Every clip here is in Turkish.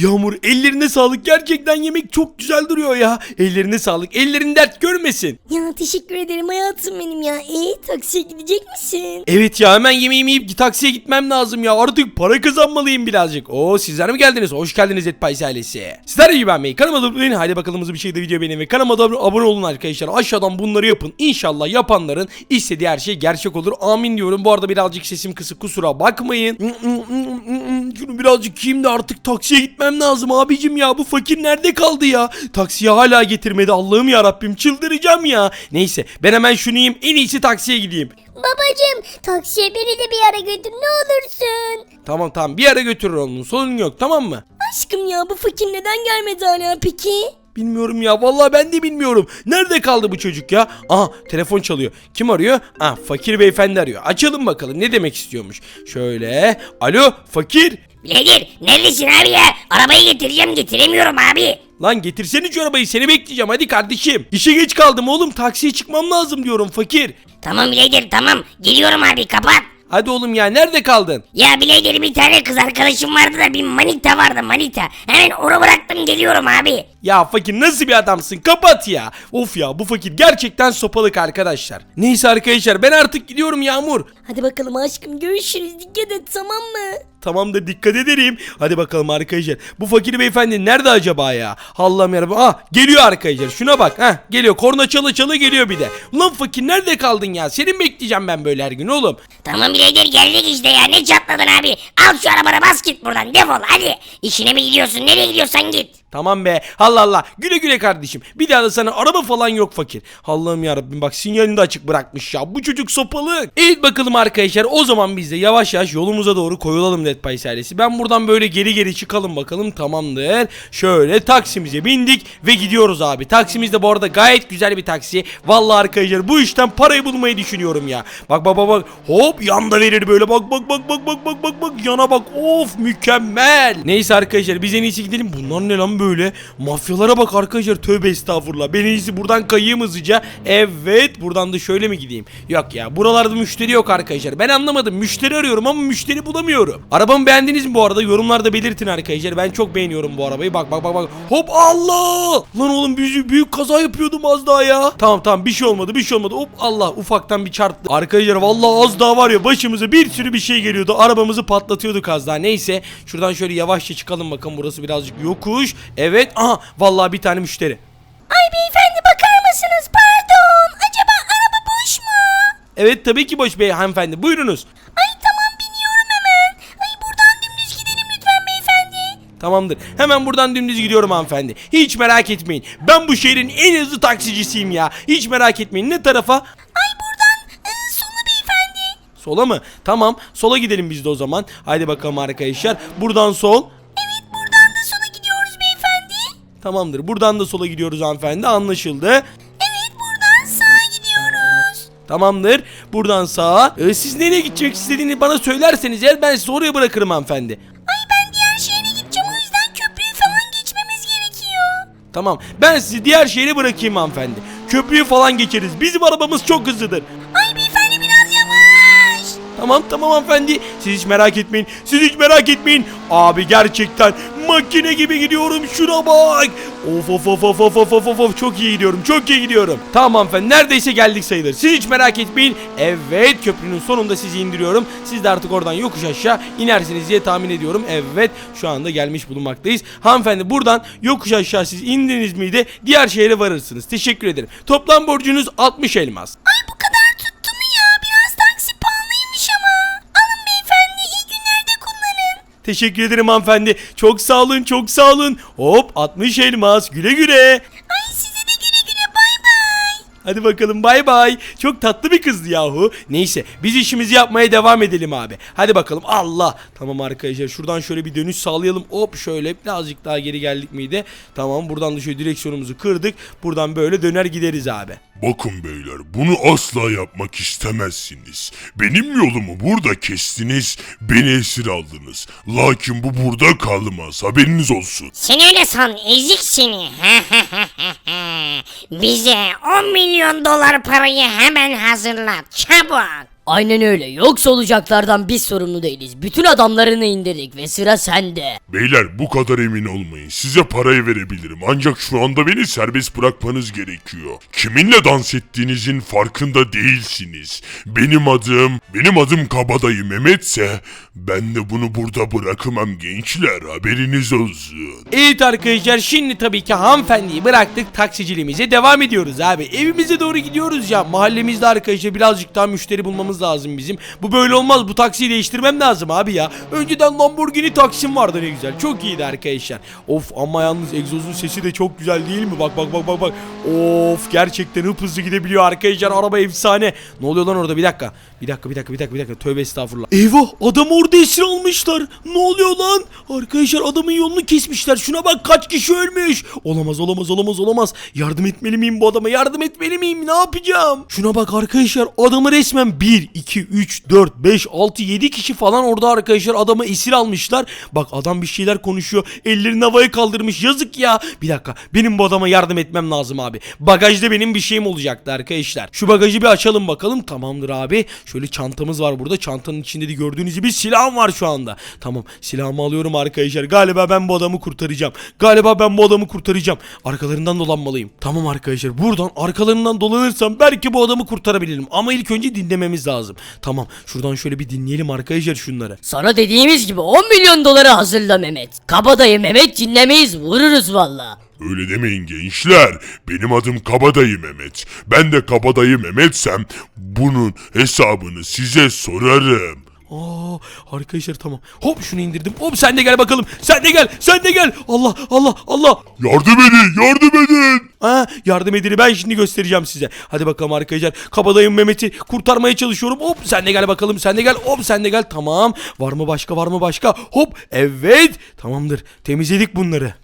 Yağmur ellerine sağlık gerçekten yemek çok güzel duruyor ya. Ellerine sağlık ellerin dert görmesin. Ya teşekkür ederim hayatım benim ya. E taksiye gidecek misin? Evet ya hemen yemeğimi yiyip taksiye gitmem lazım ya. Artık para kazanmalıyım birazcık. Oo sizler mi geldiniz? Hoş geldiniz Etpay ailesi. Sizler gibi beğenmeyi, kanalıma da abone olun. Hadi bakalım hızlı bir şekilde video beğenin ve kanalıma da abone olun arkadaşlar. Aşağıdan bunları yapın. İnşallah yapanların istediği her şey gerçek olur. Amin diyorum. Bu arada birazcık sesim kısık kusura bakmayın. Şunu birazcık yiyeyim de artık taksiye gitmem lazım abicim ya. Bu fakir nerede kaldı ya? Taksiye hala getirmedi. Allah'ım ya Rabbim çıldıracağım ya. Neyse ben hemen şunu yiyeyim. En iyisi taksiye gideyim. Babacım taksiye beni de bir yere götür ne olursun. Tamam tamam bir yere götürür onun sorun yok tamam mı? Aşkım ya bu fakir neden gelmedi hala peki? Bilmiyorum ya vallahi ben de bilmiyorum. Nerede kaldı bu çocuk ya? Aha telefon çalıyor. Kim arıyor? Ah fakir beyefendi arıyor. Açalım bakalım ne demek istiyormuş. Şöyle. Alo fakir. Birader neredesin abi ya? Arabayı getireceğim getiremiyorum abi. Lan getirsene şu arabayı seni bekleyeceğim hadi kardeşim. İşe geç kaldım oğlum taksiye çıkmam lazım diyorum fakir. Tamam birader tamam geliyorum abi kapat. Hadi oğlum ya nerede kaldın? Ya birader bir tane kız arkadaşım vardı da bir manita vardı manita. Hemen onu bıraktım geliyorum abi. Ya fakir nasıl bir adamsın kapat ya. Of ya bu fakir gerçekten sopalık arkadaşlar. Neyse arkadaşlar ben artık gidiyorum Yağmur. Hadi bakalım aşkım görüşürüz dikkat et tamam mı? Tamamdır dikkat ederim. Hadi bakalım arkadaşlar. Bu fakir beyefendi nerede acaba ya? Allah'ım yarabbim. Ah geliyor arkadaşlar. Şuna bak. ha geliyor. Korna çalı çalı geliyor bir de. Ulan fakir nerede kaldın ya? Seni bekleyeceğim ben böyle her gün oğlum? Tamam birader geldik işte ya ne çatladın abi. Al şu arabana bas git buradan defol hadi. İşine mi gidiyorsun nereye gidiyorsan git. Tamam be. Allah Allah. Güle güle kardeşim. Bir daha da sana araba falan yok fakir. Allah'ım yarabbim bak sinyalini de açık bırakmış ya. Bu çocuk sopalı. Evet bakalım arkadaşlar. O zaman biz de yavaş yavaş yolumuza doğru koyulalım Pie serisi. Ben buradan böyle geri geri çıkalım bakalım. Tamamdır. Şöyle taksimize bindik ve gidiyoruz abi. Taksimiz de bu arada gayet güzel bir taksi. Vallahi arkadaşlar bu işten parayı bulmayı düşünüyorum ya. Bak bak bak bak. Hop yanda verir böyle. Bak bak bak bak bak bak bak bak. Yana bak. Of mükemmel. Neyse arkadaşlar biz en iyisi gidelim. Bunlar ne lan böyle? Mafyalara bak arkadaşlar. Tövbe estağfurullah. Ben en iyisi buradan kayayım hızlıca. Evet. Buradan da şöyle mi gideyim? Yok ya. Buralarda müşteri yok arkadaşlar. Ben anlamadım. Müşteri arıyorum ama müşteri bulamıyorum. Arabamı beğendiniz mi bu arada? Yorumlarda belirtin arkadaşlar. Ben çok beğeniyorum bu arabayı. Bak bak bak bak. Hop Allah! Lan oğlum büyük, büyük kaza yapıyordum az daha ya. Tamam tamam bir şey olmadı bir şey olmadı. Hop Allah ufaktan bir çarptı. Arkadaşlar vallahi az daha var ya başımıza bir sürü bir şey geliyordu. Arabamızı patlatıyorduk az daha. Neyse şuradan şöyle yavaşça çıkalım bakın burası birazcık yokuş. Evet aha vallahi bir tane müşteri. Ay beyefendi bakar mısınız pardon acaba araba boş mu? Evet tabii ki boş bey hanımefendi buyurunuz. Ay tamam biniyorum hemen. Ay buradan dümdüz gidelim lütfen beyefendi. Tamamdır. Hemen buradan dümdüz gidiyorum hanımefendi. Hiç merak etmeyin. Ben bu şehrin en hızlı taksicisiyim ya. Hiç merak etmeyin. Ne tarafa? Ay buradan e, sonu beyefendi. Sola mı? Tamam. Sola gidelim biz de o zaman. Haydi bakalım arkadaşlar. Buradan sol. Tamamdır. Buradan da sola gidiyoruz hanımefendi. Anlaşıldı. Evet buradan sağa gidiyoruz. Tamamdır. Buradan sağa. Ee, siz nereye gidecek istediğini bana söylerseniz eğer ben sizi oraya bırakırım hanımefendi. Ay ben diğer şehre gideceğim o yüzden köprüyü falan geçmemiz gerekiyor. Tamam. Ben sizi diğer şehre bırakayım hanımefendi. Köprüyü falan geçeriz. Bizim arabamız çok hızlıdır. Ay. Tamam tamam hanımefendi. Siz hiç merak etmeyin. Siz hiç merak etmeyin. Abi gerçekten makine gibi gidiyorum. Şuna bak. Of of of of of of of of, çok iyi gidiyorum. Çok iyi gidiyorum. Tamam hanımefendi neredeyse geldik sayılır. Siz hiç merak etmeyin. Evet köprünün sonunda sizi indiriyorum. Siz de artık oradan yokuş aşağı inersiniz diye tahmin ediyorum. Evet şu anda gelmiş bulunmaktayız. Hanımefendi buradan yokuş aşağı siz indiniz miydi diğer şehre varırsınız. Teşekkür ederim. Toplam borcunuz 60 elmas. Ay Teşekkür ederim hanımefendi. Çok sağ olun, çok sağ olun. Hop 60 elmas. Güle güle. Ay size de güle güle bay bay. Hadi bakalım bay bay. Çok tatlı bir kızdı yahu. Neyse biz işimizi yapmaya devam edelim abi. Hadi bakalım Allah. Tamam arkadaşlar şuradan şöyle bir dönüş sağlayalım. Hop şöyle birazcık daha geri geldik miydi? Tamam buradan da şöyle direksiyonumuzu kırdık. Buradan böyle döner gideriz abi. Bakın beyler bunu asla yapmak istemezsiniz. Benim yolumu burada kestiniz, beni esir aldınız. Lakin bu burada kalmaz haberiniz olsun. Sen öyle san ezik seni. Bize 10 milyon dolar parayı hemen hazırlat çabuk. Aynen öyle. Yoksa olacaklardan biz sorumlu değiliz. Bütün adamlarını indirdik ve sıra sende. Beyler bu kadar emin olmayın. Size parayı verebilirim. Ancak şu anda beni serbest bırakmanız gerekiyor. Kiminle dans ettiğinizin farkında değilsiniz. Benim adım, benim adım Kabadayı Mehmetse ben de bunu burada bırakamam gençler. Haberiniz olsun. Evet arkadaşlar şimdi tabii ki hanımefendiyi bıraktık taksiciliğimize devam ediyoruz abi. Evimize doğru gidiyoruz ya. Mahallemizde arkadaşlar birazcık daha müşteri bulmamız lazım bizim. Bu böyle olmaz bu taksiyi değiştirmem lazım abi ya. Önceden Lamborghini taksim vardı ne güzel. Çok iyiydi arkadaşlar. Of ama yalnız egzozun sesi de çok güzel değil mi? Bak bak bak bak bak. Of gerçekten hıp hızlı gidebiliyor arkadaşlar. Araba efsane. Ne oluyor lan orada bir dakika. Bir dakika bir dakika bir dakika bir dakika. Tövbe estağfurullah. Eyvah adam orada esir almışlar. Ne oluyor lan? Arkadaşlar adamın yolunu kesmişler. Şuna bak kaç kişi ölmüş. Olamaz olamaz olamaz olamaz. Yardım etmeli miyim bu adama? Yardım etmeli miyim? Ne yapacağım? Şuna bak arkadaşlar adamı resmen 1, 2, 3, 4, 5, 6, 7 kişi falan orada arkadaşlar adamı esir almışlar. Bak adam bir şeyler konuşuyor. Ellerini havaya kaldırmış. Yazık ya. Bir dakika. Benim bu adama yardım etmem lazım abi. Bagajda benim bir şeyim olacaktı arkadaşlar. Şu bagajı bir açalım bakalım. Tamamdır abi. Şöyle çantamız var burada. Çantanın içinde de gördüğünüz gibi silahım var şu anda. Tamam. Silahımı alıyorum arkadaşlar. Galiba ben bu adamı kurtaracağım. Galiba ben bu adamı kurtaracağım. Arkalarından dolanmalıyım. Tamam arkadaşlar. Buradan arkalarından dolanırsam belki bu adamı kurtarabilirim. Ama ilk önce dinlememiz lazım. Tamam. Şuradan şöyle bir dinleyelim arkadaşlar şunları. Sana dediğimiz gibi 10 milyon doları hazırla Mehmet. Kabadayı Mehmet dinlemeyiz vururuz valla. Öyle demeyin gençler. Benim adım Kabadayı Mehmet. Ben de Kabadayı Mehmetsem bunun hesabını size sorarım. Aa, arkadaşlar tamam. Hop şunu indirdim. Hop sen de gel bakalım. Sen de gel. Sen de gel. Allah Allah Allah. Yardım edin, yardım edin. Ha, yardım edini ben şimdi göstereceğim size. Hadi bakalım arkadaşlar. Kabadayım Mehmet'i kurtarmaya çalışıyorum. Hop sen de gel bakalım. Sen de gel. Hop sen de gel. Tamam. Var mı başka var mı başka? Hop evet. Tamamdır. Temizledik bunları.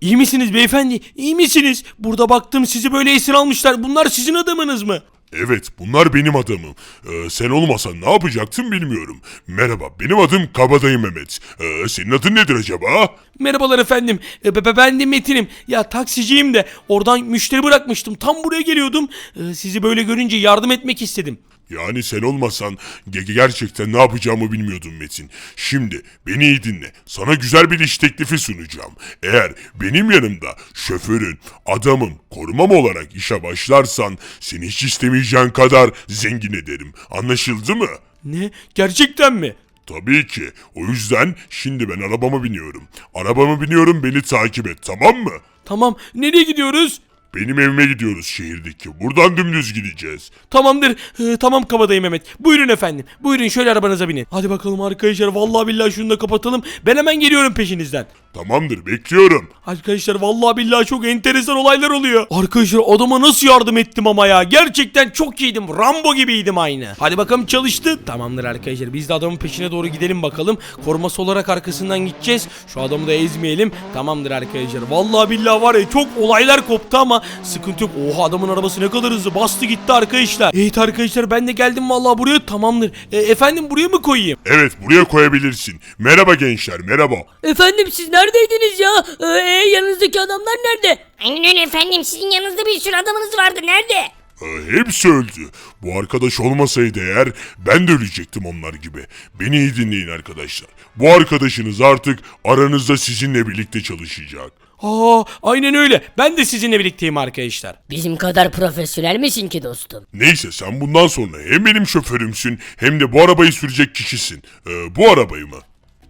İyi misiniz beyefendi? İyi misiniz? Burada baktım sizi böyle esir almışlar. Bunlar sizin adamınız mı? Evet, bunlar benim adamım. Ee, sen olmasan ne yapacaktın bilmiyorum. Merhaba, benim adım Kabadayı Mehmet. Ee, senin adın nedir acaba? Merhabalar efendim. E, be- be- ben de Metin'im. Ya taksiciyim de oradan müşteri bırakmıştım. Tam buraya geliyordum. E, sizi böyle görünce yardım etmek istedim. Yani sen olmasan ge- gerçekten ne yapacağımı bilmiyordum Metin. Şimdi beni iyi dinle. Sana güzel bir iş teklifi sunacağım. Eğer benim yanımda şoförün, adamım, korumam olarak işe başlarsan seni hiç istemeyeceğin kadar zengin ederim. Anlaşıldı mı? Ne? Gerçekten mi? Tabii ki. O yüzden şimdi ben arabama biniyorum. Arabama biniyorum beni takip et tamam mı? Tamam. Nereye gidiyoruz? Benim evime gidiyoruz şehirdeki. Buradan dümdüz gideceğiz. Tamamdır. Ee, tamam kabadayım Mehmet. Buyurun efendim. Buyurun şöyle arabanıza binin. Hadi bakalım arkadaşlar. Vallahi billahi şunu da kapatalım. Ben hemen geliyorum peşinizden. Tamamdır bekliyorum. Arkadaşlar vallahi billahi çok enteresan olaylar oluyor. Arkadaşlar adama nasıl yardım ettim ama ya. Gerçekten çok iyiydim. Rambo gibiydim aynı. Hadi bakalım çalıştı. Tamamdır arkadaşlar. Biz de adamın peşine doğru gidelim bakalım. Koruması olarak arkasından gideceğiz. Şu adamı da ezmeyelim. Tamamdır arkadaşlar. Vallahi billahi var ya çok olaylar koptu ama sıkıntı yok. Oha adamın arabası ne kadar hızlı bastı gitti arkadaşlar. Evet arkadaşlar ben de geldim vallahi buraya. Tamamdır. E, efendim buraya mı koyayım? Evet buraya koyabilirsin. Merhaba gençler merhaba. Efendim siz neredeydiniz ya? Ee, yanınızdaki adamlar nerede? Aynen öyle efendim sizin yanınızda bir sürü adamınız vardı nerede? Ee, hepsi öldü. Bu arkadaş olmasaydı eğer ben de ölecektim onlar gibi. Beni iyi dinleyin arkadaşlar. Bu arkadaşınız artık aranızda sizinle birlikte çalışacak. Aa aynen öyle. Ben de sizinle birlikteyim arkadaşlar. Bizim kadar profesyonel misin ki dostum? Neyse sen bundan sonra hem benim şoförümsün hem de bu arabayı sürecek kişisin. Ee, bu arabayı mı?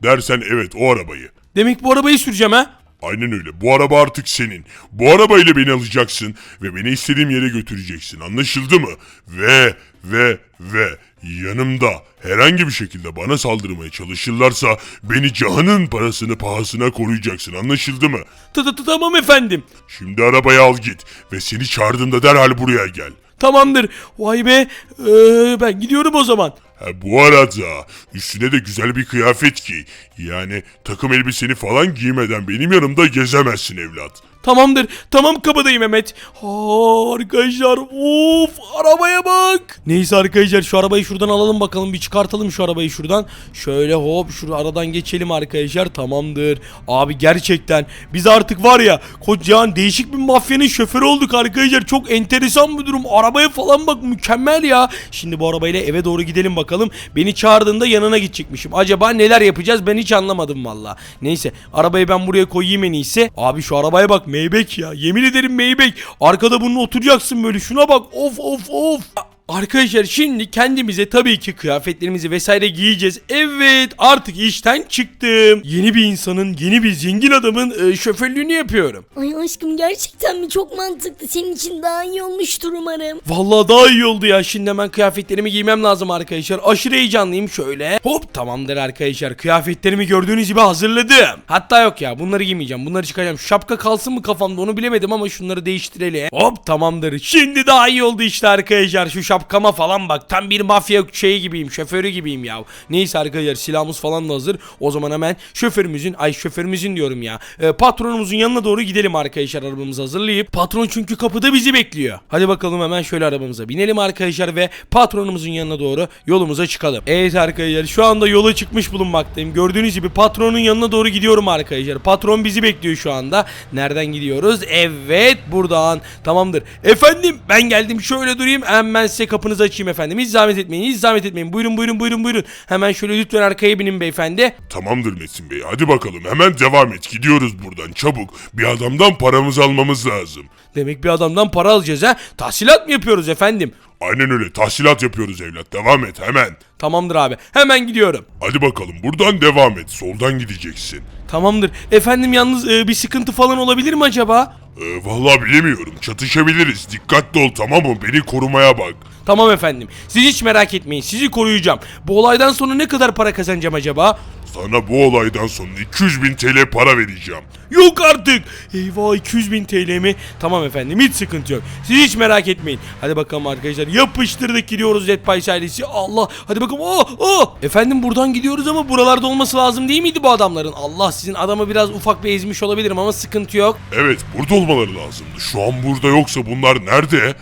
Dersen evet o arabayı. Demek bu arabayı süreceğim ha? Aynen öyle. Bu araba artık senin. Bu arabayla beni alacaksın ve beni istediğim yere götüreceksin. Anlaşıldı mı? Ve ve ve yanımda herhangi bir şekilde bana saldırmaya çalışırlarsa beni canın parasını pahasına koruyacaksın. Anlaşıldı mı? Tı tı tı tamam efendim. Şimdi arabayı al git ve seni çağırdığımda derhal buraya gel. Tamamdır. Vay be. Ee, ben gidiyorum o zaman. Ha, bu arada üstüne de güzel bir kıyafet giy. Yani takım elbiseni falan giymeden benim yanımda gezemezsin evlat. Tamamdır. Tamam kabadayı Mehmet. Ha, arkadaşlar of arabaya bak. Neyse arkadaşlar şu arabayı şuradan alalım bakalım bir çıkartalım şu arabayı şuradan. Şöyle hop şu aradan geçelim arkadaşlar. Tamamdır. Abi gerçekten biz artık var ya kocaman değişik bir mafyanın şoförü olduk arkadaşlar. Çok enteresan bir durum. Arabaya falan bak mükemmel ya. Şimdi bu arabayla eve doğru gidelim bakalım. Beni çağırdığında yanına gidecekmişim. Acaba neler yapacağız ben hiç anlamadım valla. Neyse arabayı ben buraya koyayım en iyisi. Abi şu arabaya bak Maybach ya. Yemin ederim Maybach. Arkada bunun oturacaksın böyle şuna bak. Of of of. Arkadaşlar şimdi kendimize tabii ki kıyafetlerimizi vesaire giyeceğiz. Evet artık işten çıktım. Yeni bir insanın, yeni bir zengin adamın e, şoförlüğünü yapıyorum. Ay aşkım gerçekten mi çok mantıklı senin için daha iyi olmuştur umarım. Vallahi daha iyi oldu ya. Şimdi hemen kıyafetlerimi giymem lazım arkadaşlar. Aşırı heyecanlıyım şöyle. Hop tamamdır arkadaşlar. Kıyafetlerimi gördüğünüz gibi hazırladım. Hatta yok ya bunları giymeyeceğim. Bunları çıkaracağım. Şapka kalsın mı kafamda onu bilemedim ama şunları değiştirelim. Hop tamamdır. Şimdi daha iyi oldu işte arkadaşlar. Şu şapkama falan bak. Tam bir mafya şeyi gibiyim. Şoförü gibiyim ya. Neyse arkadaşlar silahımız falan da hazır. O zaman hemen şoförümüzün ay şoförümüzün diyorum ya. e, patronumuzun yanına doğru gidelim arkadaşlar arabamızı hazırlayıp. Patron çünkü kapıda bizi bekliyor. Hadi bakalım hemen şöyle arabamıza binelim arkadaşlar ve patronumuzun yanına doğru yolumuza çıkalım. Evet arkadaşlar şu anda yola çıkmış bulunmaktayım. Gördüğünüz gibi patronun yanına doğru gidiyorum arkadaşlar. Patron bizi bekliyor şu anda. Nereden gidiyoruz? Evet buradan. Tamamdır. Efendim ben geldim şöyle durayım. Hemen size kapınızı açayım efendim. Hiç zahmet etmeyin. Hiç zahmet etmeyin. Buyurun buyurun buyurun buyurun. Hemen şöyle lütfen arkaya binin beyefendi. Tamamdır Metin Bey hadi bakalım hemen devam et gidiyoruz buradan çabuk. Bir adamdan paramızı almamız lazım. Demek bir adamdan para alacağız ha. Tahsilat mı yapıyoruz efendim? Aynen öyle tahsilat yapıyoruz evlat devam et hemen. Tamamdır abi. Hemen gidiyorum. Hadi bakalım buradan devam et soldan gideceksin. Tamamdır. Efendim yalnız e, bir sıkıntı falan olabilir mi acaba? Ee, vallahi bilemiyorum çatışabiliriz dikkatli ol tamam mı beni korumaya bak. Tamam efendim. Siz hiç merak etmeyin. Sizi koruyacağım. Bu olaydan sonra ne kadar para kazanacağım acaba? Sana bu olaydan sonra 200 bin TL para vereceğim. Yok artık. Eyvah 200 bin TL mi? Tamam efendim hiç sıkıntı yok. Siz hiç merak etmeyin. Hadi bakalım arkadaşlar yapıştırdık gidiyoruz Pie ailesi. Allah hadi bakalım. Oh, oh. Efendim buradan gidiyoruz ama buralarda olması lazım değil miydi bu adamların? Allah sizin adamı biraz ufak bir ezmiş olabilirim ama sıkıntı yok. Evet burada olmaları lazımdı. Şu an burada yoksa bunlar nerede?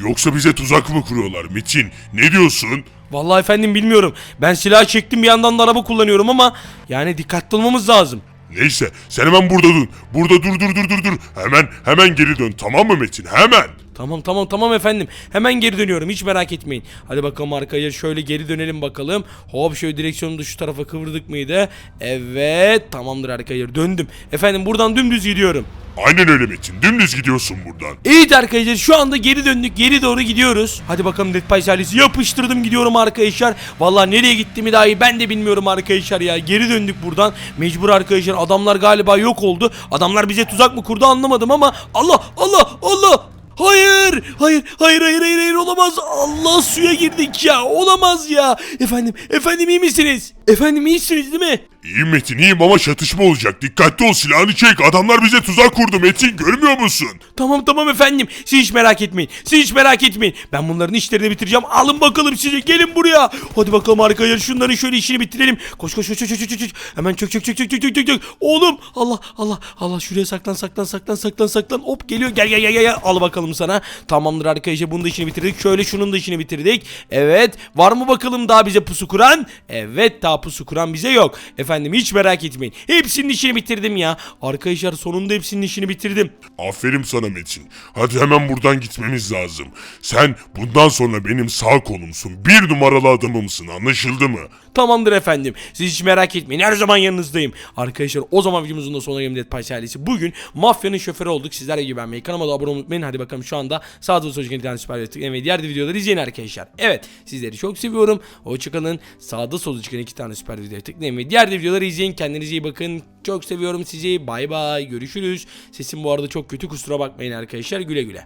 Yoksa bize tuzak mı kuruyorlar Metin? Ne diyorsun? Vallahi efendim bilmiyorum. Ben silah çektim bir yandan da araba kullanıyorum ama yani dikkatli olmamız lazım. Neyse sen hemen burada dur. Burada dur dur dur dur dur. Hemen hemen geri dön tamam mı Metin? Hemen. Tamam tamam tamam efendim. Hemen geri dönüyorum. Hiç merak etmeyin. Hadi bakalım arkadaşlar şöyle geri dönelim bakalım. Hop şöyle direksiyonu da şu tarafa kıvırdık mıydı? Evet tamamdır arkadaşlar döndüm. Efendim buradan dümdüz gidiyorum. Aynen öyle Metin. Dümdüz gidiyorsun buradan. Evet arkadaşlar şu anda geri döndük. Geri doğru gidiyoruz. Hadi bakalım Dead Pies ailesi yapıştırdım gidiyorum arkadaşlar. Vallahi nereye gittiğimi dahi ben de bilmiyorum arkadaşlar ya. Geri döndük buradan. Mecbur arkadaşlar adamlar galiba yok oldu. Adamlar bize tuzak mı kurdu anlamadım ama Allah Allah Allah Hayır, hayır, hayır, hayır, hayır, hayır, olamaz. Allah suya girdik ya, olamaz ya. Efendim, efendim iyi misiniz? Efendim iyisiniz değil mi? İyiyim Metin iyiyim ama çatışma olacak. Dikkatli ol silahını çek. Adamlar bize tuzak kurdu Metin görmüyor musun? Tamam tamam efendim. Siz hiç merak etmeyin. Siz hiç merak etmeyin. Ben bunların işlerini bitireceğim. Alın bakalım sizi. Gelin buraya. Hadi bakalım arkadaşlar şunların şöyle işini bitirelim. Koş koş koş koş koş koş. Hemen çök çök çök çök çök çök çök. Oğlum Allah Allah Allah şuraya saklan saklan saklan saklan saklan. Hop geliyor. Gel gel gel gel. gel. Al bakalım sana. Tamamdır arkadaşlar bunun da işini bitirdik. Şöyle şunun da işini bitirdik. Evet. Var mı bakalım daha bize pusu kuran? Evet daha pusu kuran bize yok. Efendim hiç merak etmeyin. Hepsinin işini bitirdim ya. Arkadaşlar sonunda hepsinin işini bitirdim. Aferin sana Metin. Hadi hemen buradan gitmemiz lazım. Sen bundan sonra benim sağ kolumsun. Bir numaralı adamımsın anlaşıldı mı? Tamamdır efendim. Siz hiç merak etmeyin. Her zaman yanınızdayım. Arkadaşlar o zaman videomuzun da sonuna Pies ailesi. Bugün mafyanın şoförü olduk. Sizler de güvenmeyi. Kanalıma da abone olmayı unutmayın. Hadi bakalım şu anda sağda solda çıkan tane süper tıklayın ve diğer de videoları izleyin arkadaşlar. Evet sizleri çok seviyorum. Hoşçakalın. Sağda solda çıkan iki tane süper videoya tıklayın ve diğer de videoları izleyin. Kendinize iyi bakın. Çok seviyorum sizi. Bay bay. Görüşürüz. Sesim bu arada çok kötü kusura bakmayın arkadaşlar. Güle güle.